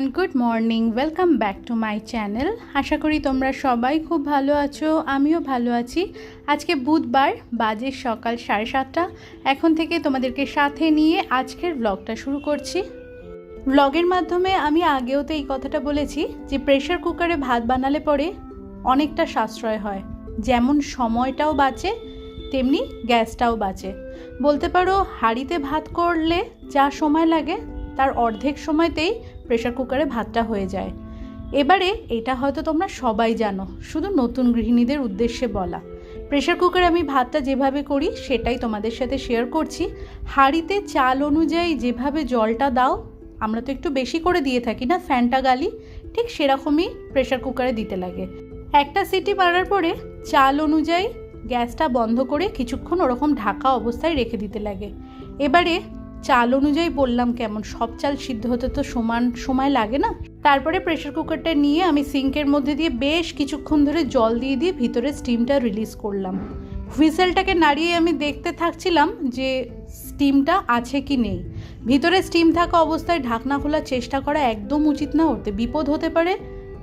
Everyone good morning welcome back to my channel আশা করি তোমরা সবাই খুব ভালো আছো, আমিও ভালো আছি। আজকে বুধবার, বাজে সকাল সাড়ে সাতটা। এখন থেকে তোমাদেরকে সাথে নিয়ে আজকের ব্লগটা শুরু করছি। ব্লগের মাধ্যমে আমি আগেও তো এই কথাটা বলেছি যে প্রেশার কুকারে ভাত বানালে পরে অনেকটা সাশ্রয় হয়। যেমন সময়টাও বাঁচে, তেমনি গ্যাসটাও বাঁচে। বলতে পারো, হাঁড়িতে ভাত করলে যা সময় লাগে তার অর্ধেক সময়তেই প্রেশার কুকারে ভাতটা হয়ে যায়। এবারে এটা হয়তো তোমরা সবাই জানো, শুধু নতুন গৃহিণীদের উদ্দেশ্যে বলা। প্রেশার কুকারে আমি ভাতটা যেভাবে করি, সেটাই তোমাদের সাথে শেয়ার করছি। হাঁড়িতে চাল অনুযায়ী যেভাবে জলটা দাও, আমরা তো একটু বেশি করে দিয়ে থাকি না, ফ্যানটা গালি, ঠিক সেরকমই প্রেশার কুকারে দিতে লাগে। একটা সিটি মারার পরে চাল অনুযায়ী গ্যাসটা বন্ধ করে কিছুক্ষণ ওরকম ঢাকা অবস্থায় রেখে দিতে লাগে। এবারে চাল অনুযায়ী বললাম কেমন? সব চাল সিদ্ধ হতে তো সমান সময় লাগে না? তারপরে প্রেশার কুকারটা নিয়ে আমি সিঙ্কের মধ্যে দিয়ে বেশ কিছুক্ষণ ধরে জল দিয়ে দিয়ে ভিতরে স্টিমটা রিলিজ করলাম। হুইসেলটাকে নাড়িয়ে আমি দেখতে থাকছিলাম যে স্টিমটা আছে কি নেই। ভিতরে স্টিম থাকা অবস্থায় ঢাকনা খোলার চেষ্টা করা একদম উচিত না, ওতে বিপদ হতে পারে।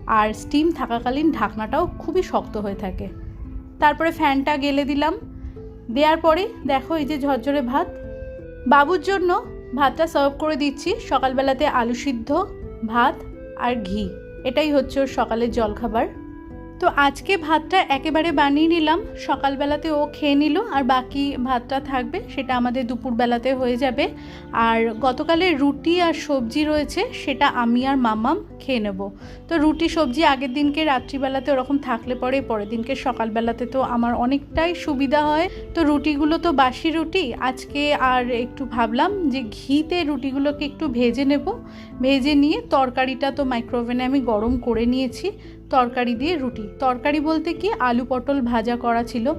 আর স্টিম থাকাকালীন ঢাকনাটাও খুবই শক্ত হয়ে থাকে। তারপরে ফ্যানটা গেলে দিলাম। দেওয়ার পরে দেখো এই যে ঝরঝরে ভাত। বাবুর জন্য ভাতটা সার্ভ করে দিচ্ছি। সকালবেলাতে আলু সিদ্ধ, ভাত আর ঘি। এটাই হচ্ছে ওর সকালের জলখাবার। তো আজকে ভাতটা একেবারে বানিয়ে নিলাম। সকালবেলাতে ও খেয়ে নিল আর বাকি ভাতটা থাকবে, সেটা আমাদের দুপুরবেলাতে হয়ে যাবে। আর গতকালের রুটি আর সবজি রয়েছে, সেটা আমি আর মামাম খেয়ে নেব। তো রুটি, সবজি আগের দিনকে, রাত্রিবেলাতে ওরকম থাকলে পরে, পরের দিনকে সকালবেলাতে তো আমার অনেকটাই সুবিধা হয়। তো রুটিগুলো তো বাসি রুটি, আজকে আর একটু ভাবলাম যে ঘিতে রুটিগুলোকে একটু ভেজে নেব। ভেজে নিয়ে তরকারিটা তো মাইক্রোওভেনে আমি গরম করে নিয়েছি। তরকারি দিয়ে রুটি। তরকারি বলতে কি? আলু পটল ভাজা করা ছিল।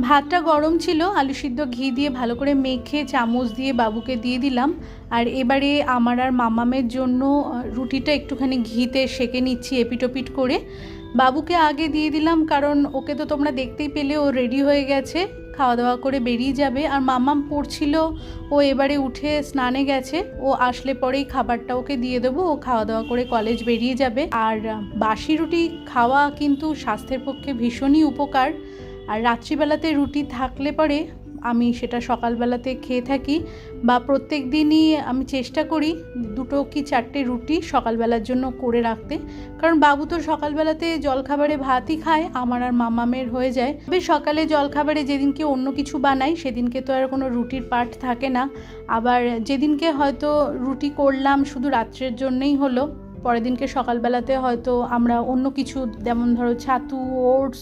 ভাতটা গরম ছিল। আলু সিদ্ধ ঘি দিয়ে ভালো করে মেখে চামচ দিয়ে বাবুকে দিয়ে দিলাম। আর এবারে আমার আর মামামের জন্য রুটিটা একটুখানি ঘিতে সেকে নিচ্ছি এপিটোপিট করে। বাবুকে আগে দিয়ে দিলাম, কারণ ওকে তো তোমরা দেখতেই পেলে, ও রেডি হয়ে গেছে। খাওয়া দাওয়া করে বেরিয়ে যাবে। আর মামাম পড়ছিল, ও এবারে উঠে স্নানে গেছে। ও আসলে পরেই খাবারটা ওকে দিয়ে দেবো, ও খাওয়া দাওয়া করে কলেজ বেরিয়ে যাবে। আর বাসি রুটি খাওয়া কিন্তু স্বাস্থ্যের পক্ষে ভীষণই উপকার। আর রাত্রিবেলাতে রুটি থাকলে পরে আমি সেটা সকালবেলাতে খেয়ে থাকি বা প্রত্যেক দিনই আমি চেষ্টা করি দুটো কি চারটে রুটি সকালবেলার জন্য করে রাখতে। কারণ বাবু তো সকালবেলাতে জলখাবারে ভাতই খায়, আমার আর মামামের হয়ে যায়। তবে সকালে জলখাবারে যেদিনকে অন্য কিছু বানাই, সেদিনকে তো আর কোনো রুটির পার্ট থাকে না। আবার যেদিনকে হয়তো রুটি করলাম শুধু রাত্রের জন্যেই হলো, পরের দিনকে সকালবেলাতে হয়তো আমরা অন্য কিছু, যেমন ধরো ছাতু, ওটস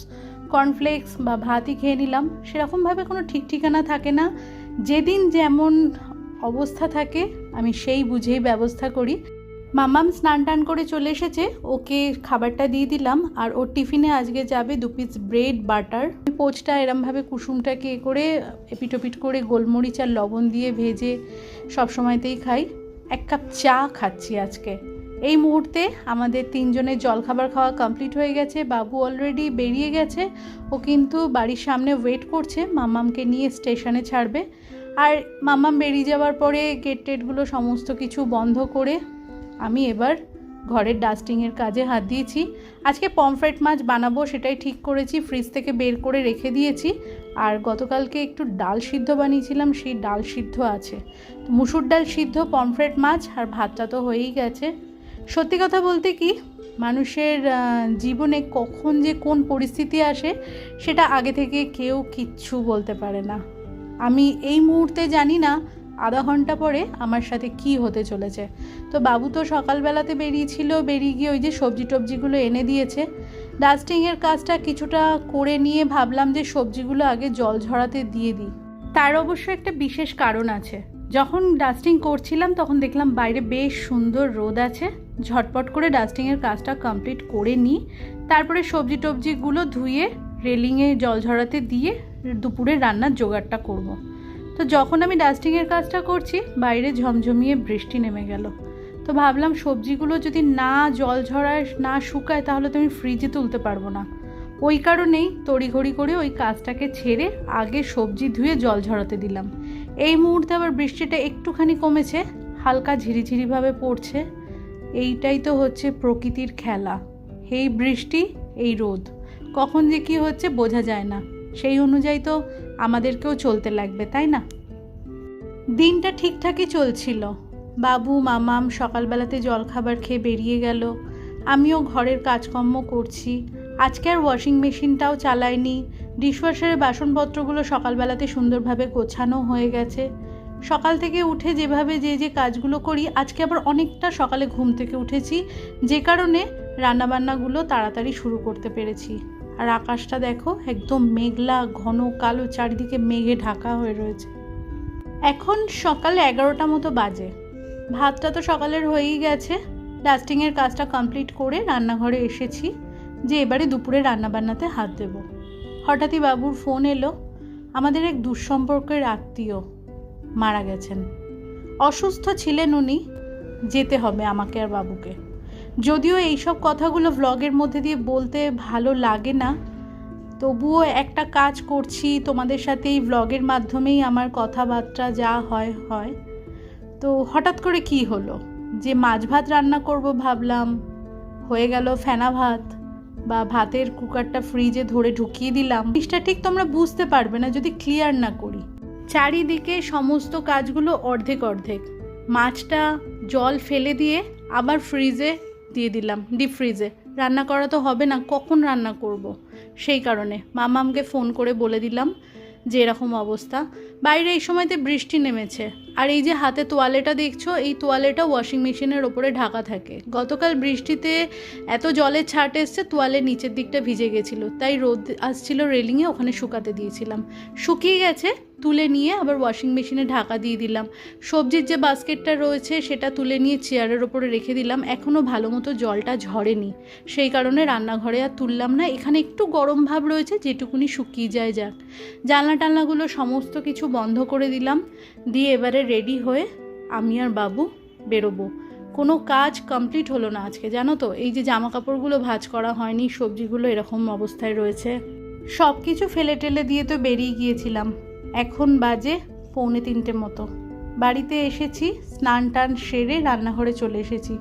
কর্নফ্লেক্স বা ভাতই খেয়ে নিলাম। সেরকমভাবে কোনো ঠিক ঠিকানা থাকে না। যেদিন যেমন অবস্থা থাকে, আমি সেই বুঝেই ব্যবস্থা করি। মামাম স্নান টান করে চলে এসেছে। ওকে খাবারটা দিয়ে দিলাম। আর ওর টিফিনে আজকে যাবে দু পিস ব্রেড বাটার পোচটা এরমভাবে কুসুমটাকে এ করে এপিটোপিট করে গোলমরিচ আর লবণ দিয়ে ভেজে সব সময়তেই খাই। এক কাপ চা খাচ্ছি আজকে। এই মুহূর্তে আমাদের তিনজনের জলখাবার খাওয়া কমপ্লিট হয়ে গেছে। বাবু অলরেডি বেরিয়ে গেছে। ও কিন্তু বাড়ির সামনে ওয়েট করছে। মামামকে নিয়ে স্টেশনে ছাড়বে। আর মামাম বেরিয়ে যাওয়ার পরে গেট টেটগুলো সমস্ত কিছু বন্ধ করে আমি এবার ঘরের ডাস্টিংয়ের কাজে হাত দিয়েছি। আজকে পমফ্রেট মাছ বানাবো সেটাই ঠিক করেছি। ফ্রিজ থেকে বের করে রেখে দিয়েছি। আর গতকালকে একটু ডাল সিদ্ধ বানিয়েছিলাম, সেই ডাল সিদ্ধ আছে। মুসুর ডাল সিদ্ধ পমফ্রেট মাছ আর ভাতটা তো হয়েই গেছে। সত্যি কথা বলতে কি, মানুষের জীবনে কখন যে কোন পরিস্থিতি আসে, সেটা আগে থেকে কেউ কিচ্ছু বলতে পারে না। আমি এই মুহূর্তে জানি না আধা ঘণ্টা পরে আমার সাথে কি হতে চলেছে। তো বাবু তো সকালবেলাতে বেরিয়েছিল, বেরিয়ে গিয়ে ওই যে সবজি টবজিগুলো এনে দিয়েছে। ডাস্টিংয়ের কাজটা কিছুটা করে নিয়ে ভাবলাম যে সবজিগুলো আগে জল ঝরাতে দিয়ে দিই। তার অবশ্য একটা বিশেষ কারণ আছে। যখন ডাস্টিং করছিলাম, তখন দেখলাম বাইরে বেশ সুন্দর রোদ আছে। ঝটপট করে ডাস্টিংয়ের কাজটা কমপ্লিট করে নিই। তারপরে সবজি টবজিগুলো ধুয়ে রেলিংয়ে জল ঝরাতে দিয়ে দুপুরে রান্নার জোগাড়টা করব। তো যখন আমি ডাস্টিংয়ের কাজটা করছি, বাইরে ঝমঝমিয়ে বৃষ্টি নেমে গেল। তো ভাবলাম সবজিগুলো যদি না জল ঝরায়, না শুকায়, তাহলে তো আমি ফ্রিজে তুলতে পারব না। ওই কারণেই তড়িঘড়ি করে ওই কাজটাকে ছেড়ে আগে সবজি ধুয়ে জল ঝরাতে দিলাম। এই মুহূর্তে আবার বৃষ্টিটা একটুখানি কমেছে, হালকা ঝিরিঝিরিভাবে পড়ছে। এইটাই তো হচ্ছে প্রকৃতির খেলা। এই বৃষ্টি, এই রোদ। কখন যে কী হচ্ছে বোঝা যায় না। সেই অনুযায়ী তো আমাদেরকেও চলতে লাগবে, তাই না? দিনটা ঠিকঠাকই চলছিল। বাবু, মামাম সকালবেলাতে জলখাবার খেয়ে বেরিয়ে গেল। আমিও ঘরের কাজকর্ম করছি। আজকে আর ওয়াশিং মেশিনটাও চালাইনি। ডিশওয়াশারের বাসনপত্রগুলো সকালবেলাতে সুন্দরভাবে গোছানো হয়ে গেছে। সকাল থেকে উঠে যেভাবে যে যে কাজগুলো করি, আজকে আবার অনেকটা সকালে ঘুম থেকে উঠেছি। যে কারণে রান্নাবান্নাগুলো তাড়াতাড়ি শুরু করতে পেরেছি। আর আকাশটা দেখো, একদম মেঘলা, ঘন, কালো, চারিদিকে মেঘে ঢাকা হয়ে রয়েছে। এখন সকাল এগারোটা মতো বাজে। ভাতটা তো সকালের হয়েই গেছে। ডাস্টিংয়ের কাজটা কমপ্লিট করে রান্নাঘরে এসেছি। যে এবারে দুপুরে রান্নাবান্নাতে হাত দেব। হঠাৎই বাবুর ফোন এলো। আমাদের এক দুঃসম্পর্কের আত্মীয় মারা গেছেন। অসুস্থ ছিলেন উনি, যেতে হবে আমাকে আর বাবুকে। যদিও এইসব কথাগুলো ভ্লগের মধ্যে দিয়ে বলতে ভালো লাগে না, তবুও একটা কাজ করছি, তোমাদের সাথে এই ভ্লগের মাধ্যমেই আমার কথাবার্তা যা হয় হয়। তো হঠাৎ করে কি হলো? যে মাছ ভাত রান্না করব ভাবলাম, হয়ে গেল ফেনা ভাত। বা ভাতের কুকারটা ফ্রিজে ধরে ঢুকিয়ে দিলাম, জিনিসটা ঠিক তোমরা বুঝতে পারবে না যদি ক্লিয়ার না করি। চারিদিকে সমস্ত কাজগুলো অর্ধেক অর্ধেক। মাছটা জল ফেলে দিয়ে আবার ফ্রিজে দিয়ে দিলাম ডিপ ফ্রিজে রান্না করা তো হবে না, কখন রান্না করব। সেই কারণে মামামকে ফোন করে বলে দিলাম যে এরকম অবস্থা। বাইরে এই সময়তে বৃষ্টি নেমেছে। আর এই যে হাতে তোয়ালেটা দেখছ, এই তোয়ালেটা ওয়াশিং মেশিনের ওপরে ঢাকা থাকে। গতকাল বৃষ্টিতে এত জলের ছাট এসছে তোয়ালের নিচের দিকটা ভিজে গেছিল। তাই রোদ আসছিল রেলিংয়ে ওখানে শুকাতে দিয়েছিলাম। শুকিয়ে গেছে তুলে নিয়ে আবার ওয়াশিং মেশিনে ঢাকা দিয়ে দিলাম। সবজির যে বাস্কেটটা রয়েছে সেটা তুলে নিয়ে চেয়ারের ওপরে রেখে দিলাম। এখনও ভালো মতো জলটা ঝরেনি। সেই কারণে রান্নাঘরে আর তুললাম না। এখানে একটু গরম ভাব রয়েছে, যেটুকুনি শুকিয়ে যায় যাক। জানলা টানলাগুলো সমস্ত কিছু বন্ধ করে দিলাম। দিয়ে এবারে রেডি হয়ে আমি আর বাবু বেরোবো। কোনো কাজ কমপ্লিট হলো না আজকে, জানো তো? এই যে জামা কাপড়গুলো ভাঁজ করা হয়নি, সবজিগুলো এরকম অবস্থায় রয়েছে। সব কিছু ফেলে টেলে দিয়ে তো বেরিয়ে গিয়েছিলাম। এখন বাজে পৌনে তিনটে মতো। বাড়িতে এসেছি, স্নান টান সেরে রান্নাঘরে চলে এসেছি।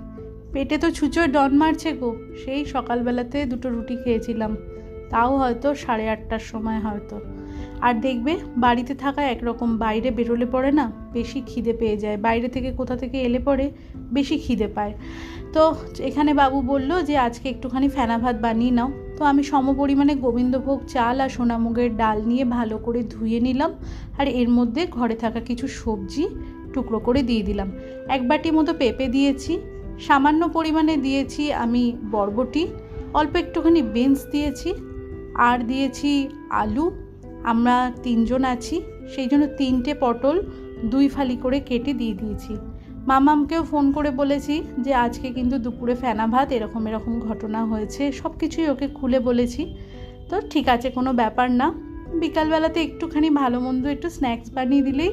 পেটে তো ছুঁচোয় ডন মারছে গো, সেই সকালবেলাতে দুটো রুটি খেয়েছিলাম। তাও হয়তো সাড়ে আটটার সময় হয়তো। আর দেখবে বাড়িতে থাকা একরকম বাইরে বেরোলে পরে না, বেশি খিদে পেয়ে যায়। বাইরে থেকে কোথা থেকে এলে পরে বেশি খিদে পায়। তো এখানে বাবু বলল যে, আজকে একটুখানি ফেনা ভাত বানিয়ে নাও। তো আমি সম পরিমাণে গোবিন্দভোগ চাল আর সোনামুগের ডাল নিয়ে ভালো করে ধুয়ে নিলাম আর এর মধ্যে ঘরে থাকা কিছু সবজি টুকরো করে দিয়ে দিলাম। এক বাটি মতো পেঁপে দিয়েছি, সামান্য পরিমাণে দিয়েছি আমি বরবটি, অল্প একটুখানি বিনস দিয়েছি, আর দিয়েছি আলু আমরা তিনজন আছি, সেই জন্য তিনটে পটল দুই ফালি করে কেটে দিয়ে দিয়েছি। মামামকেও ফোন করে বলেছি যে, আজকে কিন্তু দুপুরে ফেনা ভাত, এরকম এরকম ঘটনা হয়েছে সব কিছুই ওকে খুলে বলেছি। তো ঠিক আছে, কোনো ব্যাপার না। বিকালবেলাতে একটুখানি ভালো মন্দ একটু স্ন্যাক্স বানিয়ে দিলেই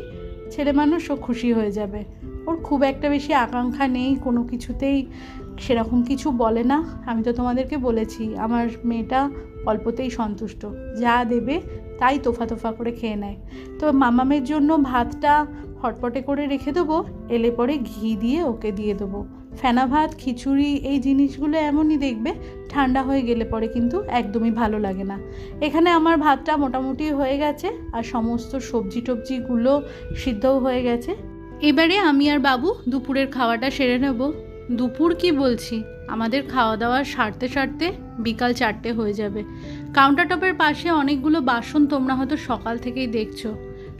ছেলে মানুষ ও খুশি হয়ে যাবে। ওর খুব একটা বেশি আকাঙ্ক্ষা নেই, কোনো কিছুতেই সেরকম কিছু বলে না। আমি তো তোমাদেরকে বলেছি, আমার মেয়েটা অল্পতেই সন্তুষ্ট। যা দেবে তাই তোফা তোফা করে খেয়ে নেয়। তো মামামের জন্য ভাতটা হটপটে করে রেখে দেবো, এলে পরে ঘি দিয়ে ওকে দিয়ে দেবো। ফেনা ভাত, খিচুড়ি, এই জিনিসগুলো এমনই দেখবে, ঠান্ডা হয়ে গেলে পরে কিন্তু একদমই ভালো লাগে না। এখানে আমার ভাতটা মোটামুটি হয়ে গেছে, আর সমস্ত সবজি টবজিগুলো সিদ্ধও হয়ে গেছে। এবারে আমি আর বাবু দুপুরের খাওয়াটা সেরে নেব। দুপুর কি বলছি? আমাদের খাওয়া দাওয়া সারতে সারতে বিকাল চারটে হয়ে যাবে। কাউন্টার টপের পাশে অনেকগুলো বাসন তোমরা হয়তো সকাল থেকেই দেখছ।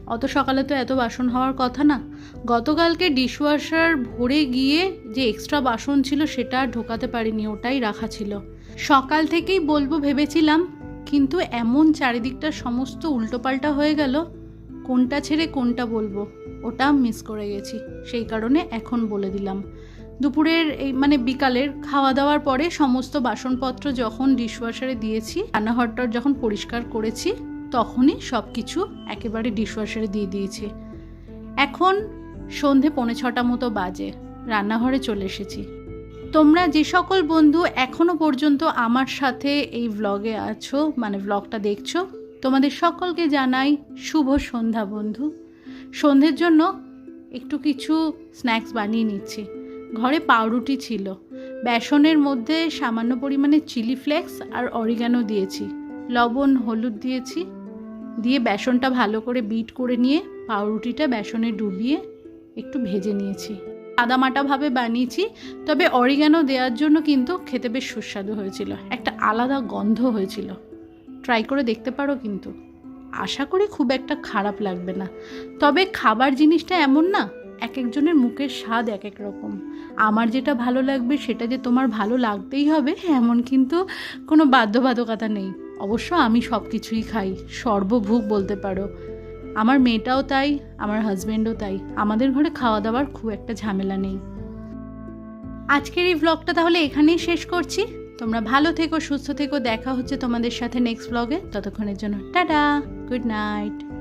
অত সকালে তো এত বাসন হওয়ার কথা না। গতকালকে ডিশওয়াশার ভরে গিয়ে যে এক্সট্রা বাসন ছিল সেটা আর ঢোকাতে পারিনি, ওটাই রাখা ছিল। সকাল থেকেই বলব ভেবেছিলাম, কিন্তু এমন চারিদিকটা সমস্ত উল্টোপাল্টা হয়ে গেল, কোনটা ছেড়ে কোনটা বলব, ওটা মিস করে গেছি। সেই কারণে এখন বলে দিলাম। দুপুরের এই মানে বিকালের খাওয়া দাওয়ার পরে সমস্ত বাসনপত্র যখন ডিশওয়াশারে দিয়েছি, রান্নাঘরটা যখন পরিষ্কার করেছি, তখনই সব কিছু একেবারে ডিশওয়াশারে দিয়ে দিয়েছি। এখন সন্ধে পৌনে ছটা মতো বাজে, রান্নাঘরে চলে এসেছি। তোমরা যে সকল বন্ধু এখনও পর্যন্ত আমার সাথে এই ভ্লগে আছো মানে ভ্লগটা দেখছ, তোমাদের সকলকে জানাই শুভ সন্ধ্যা বন্ধু। সন্ধ্যের জন্য একটু কিছু স্ন্যাক্স বানিয়ে নিচ্ছি। ঘরে পাউরুটি ছিল। বেসনের মধ্যে সামান্য পরিমাণে চিলি ফ্লেক্স আর অরিগানো দিয়েছি। লবণ, হলুদ দিয়েছি। দিয়ে বেসনটা ভালো করে বিট করে নিয়ে পাউরুটিটা বেসনে ডুবিয়ে একটু ভেজে নিয়েছি। আদামাটাভাবে বানিয়েছি, তবে অরিগানো দেওয়ার জন্য কিন্তু খেতে বেশ সুস্বাদু হয়েছিল। একটা আলাদা গন্ধ হয়েছিল। ট্রাই করে দেখতে পারো কিন্তু। আশা করি খুব একটা খারাপ লাগবে না। তবে খাবার জিনিসটা এমন না, এক একজনের মুখের স্বাদ এক এক রকম। আমার যেটা ভালো লাগবে সেটা যে তোমার ভালো লাগতেই হবে, এমন কিন্তু কোনো বাধ্যবাধকতা নেই। অবশ্য আমি সব কিছুই খাই সর্বভুক বলতে পারো। আমার মেয়েটাও তাই, আমার হাজব্যান্ডও তাই। আমাদের ঘরে খাওয়া দাওয়ার খুব একটা ঝামেলা নেই। আজকের এই ব্লগটা তাহলে এখানেই শেষ করছি। তোমরা ভালো থেকো, সুস্থ থেকো। দেখা হচ্ছে তোমাদের সাথে নেক্সট ব্লগে ততক্ষণের জন্য টাটা গুড নাইট